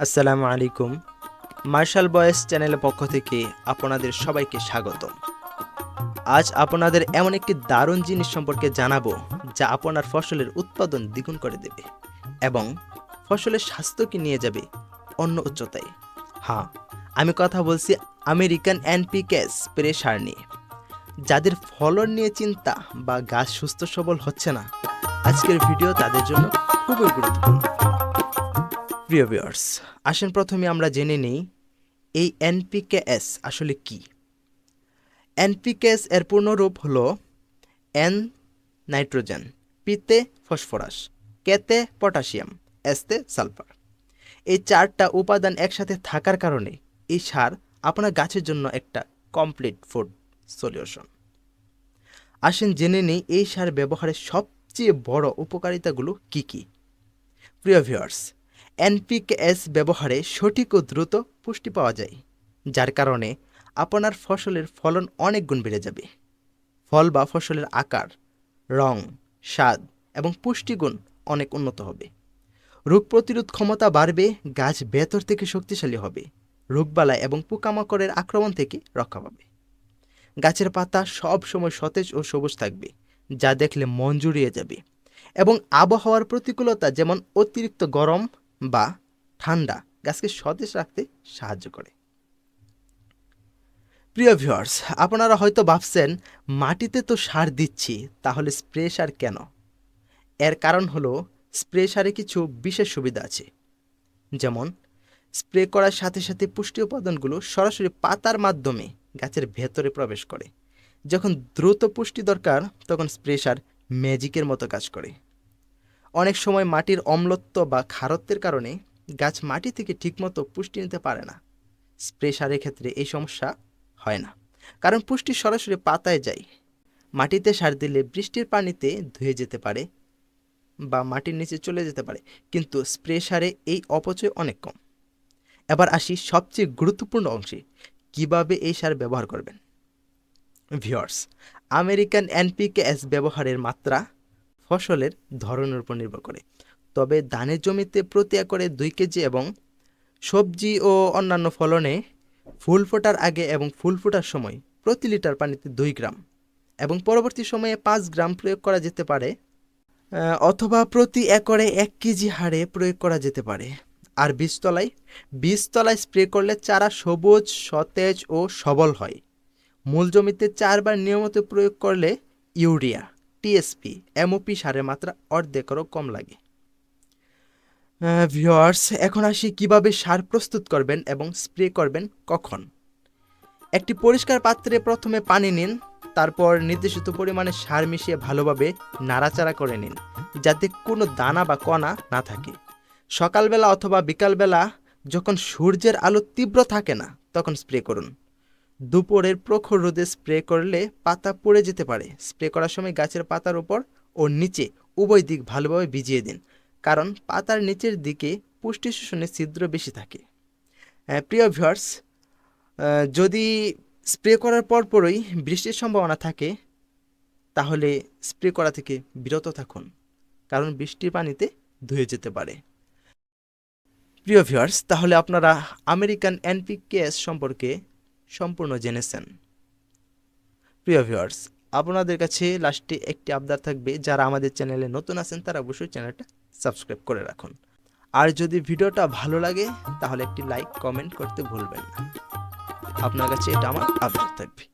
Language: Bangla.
আসসালামু আলাইকুম। মার্শাল বয়েস চ্যানেলের পক্ষ থেকে আপনাদের সবাইকে স্বাগত আজ আপনাদের এমন একটি দারুণ জিনিস সম্পর্কে জানাব, যা আপনার ফসলের উৎপাদন দ্বিগুণ করে দেবে এবং ফসলের স্বাস্থ্যকে নিয়ে যাবে অন্য উচ্চতায়। হ্যাঁ আমি কথা বলছি আমেরিকান এনপিকে স্প্রে সার নিয়ে। যাদের ফলন নিয়ে চিন্তা বা গাছ সুস্থ সবল হচ্ছে না, আজকের ভিডিও তাদের জন্য খুবই গুরুত্বপূর্ণ। প্রিয় ভিউয়ার্স আসেন প্রথমে আমরা জেনে নিই, এই এনপিকেএস আসলে কি? এনপিকেএস এর পূর্ণরূপ হলো এন নাইট্রোজেন পিতে ফসফরাস কেতে পটাশিয়াম এসতে সালফার। এই চারটা উপাদান একসাথে থাকার কারণে এই সার আপনার গাছের জন্য একটা কমপ্লিট ফুড সলিউশন আসেন জেনে নিই এই সার ব্যবহারের সবচেয়ে বড় উপকারিতাগুলো কি কি? প্রিয় ভিউয়ার্স এনপিকেএস ব্যবহারে সঠিক ও দ্রুত পুষ্টি পাওয়া যায়, যার কারণে আপনার ফসলের ফলন অনেক গুণ বেড়ে যাবে। ফল বা ফসলের আকার, রং, স্বাদ এবং পুষ্টিগুণ অনেক উন্নত হবে। রোগ প্রতিরোধ ক্ষমতা বাড়বে, গাছ ভেতর থেকে শক্তিশালী হবে রোগবালা এবং পোকামাকড়ের আক্রমণ থেকে রক্ষা পাবে। গাছের পাতা সব সময় সতেজ ও সবুজ থাকবে, যা দেখলে মন জুড়িয়ে যাবে এবং আবহাওয়ার প্রতিকূলতা যেমন অতিরিক্ত গরম বা ঠান্ডা গাছকে সতেজ রাখতে সাহায্য করে। প্রিয় ভিউয়ার্স, আপনারা হয়তো ভাবছেন, মাটিতে তো সার দিচ্ছি, তাহলে স্প্রে সার কেন? এর কারণ হলো, স্প্রে সারে কিছু বিশেষ সুবিধা আছে। যেমন, স্প্রে করার সাথে সাথে পুষ্টি উপাদানগুলো সরাসরি পাতার মাধ্যমে গাছের ভেতরে প্রবেশ করে। যখন দ্রুত পুষ্টি দরকার, তখন স্প্রে সার ম্যাজিকের মতো কাজ করে। অনেক সময় মাটির অম্লত্ব বা খারত্বের কারণে গাছ মাটি থেকে ঠিকমতো পুষ্টি নিতে পারে না। স্প্রে সারের ক্ষেত্রে এই সমস্যা হয় না। কারণ পুষ্টি সরাসরি পাতায় যায়। মাটিতে সার দিলে বৃষ্টির পানিতে ধুয়ে যেতে পারে বা মাটির নিচে চলে যেতে পারে। কিন্তু স্প্রে সারে এই অপচয় অনেক কম। এবার আসি সবচেয়ে গুরুত্বপূর্ণ অংশে, কীভাবে এই সার ব্যবহার করবেন? ভিওর্স আমেরিকান এনপিকে এনপিকেএস ব্যবহারের মাত্রা ফসলের ধরনের উপর নির্ভর করে। তবে ধানের জমিতে প্রতি একরে দুই কেজি এবং সবজি ও অন্যান্য ফলনে ফুল ফোটার আগে এবং ফুল ফোটার সময় প্রতি লিটার পানিতে দুই গ্রাম এবং পরবর্তী সময়ে পাঁচ গ্রাম প্রয়োগ করা যেতে পারে অথবা প্রতি একরে এক কেজি হারে প্রয়োগ করা যেতে পারে। আর বীজতলায় বীজতলায় স্প্রে করলে চারা সবুজ, সতেজ ও সবল হয়। মূল জমিতে চারবার নিয়মিত প্রয়োগ করলে ইউরিয়া। টিএসপি এমওপি সারের মাত্রা অর্ধেকেরও কম লাগে। ভিওয়ার্স এখন আসি কীভাবে সার প্রস্তুত করবেন এবং স্প্রে করবেন কখন? একটি পরিষ্কার পাত্রে প্রথমে পানি নিন, তারপর নির্দেশিত পরিমাণে সার মিশিয়ে ভালোভাবে নাড়াচাড়া করে নিন, যাতে কোনো দানা বা কণা না থাকে। সকালবেলা অথবা বিকালবেলা যখন সূর্যের আলো তীব্র থাকে না, তখন স্প্রে করুন। দুপুরের প্রখর রোদে স্প্রে করলে পাতা পড়ে যেতে পারে। স্প্রে করার সময় গাছের পাতার উপর ও নিচে উভয় দিক ভালোভাবে ভিজিয়ে দিন, কারণ পাতার নিচের দিকে পুষ্টি শোষণের ছিদ্র বেশি থাকে। প্রিয় ভিউয়ার্স যদি স্প্রে করার পরপরই বৃষ্টির সম্ভাবনা থাকে, তাহলে স্প্রে করা থেকে বিরত থাকুন, কারণ বৃষ্টির পানিতে ধুয়ে যেতে পারে। প্রিয় ভিউয়ার্স, তাহলে আপনারা আমেরিকান এনপিকেএস সম্পর্কে সম্পূর্ণ জেনেছেন। প্রিয় ভিউয়ার্স আপনাদের কাছে লাস্টে একটি আবদার থাকবে, যারা আমাদের চ্যানেলে নতুন আছেন, তারা অবশ্যই চ্যানেলটা সাবস্ক্রাইব করে রাখুন। আর যদি ভিডিওটা ভালো লাগে, তাহলে একটি লাইক, কমেন্ট করতে ভুলবেন না। আপনার কাছে এটা আমার আবদার থাকবে।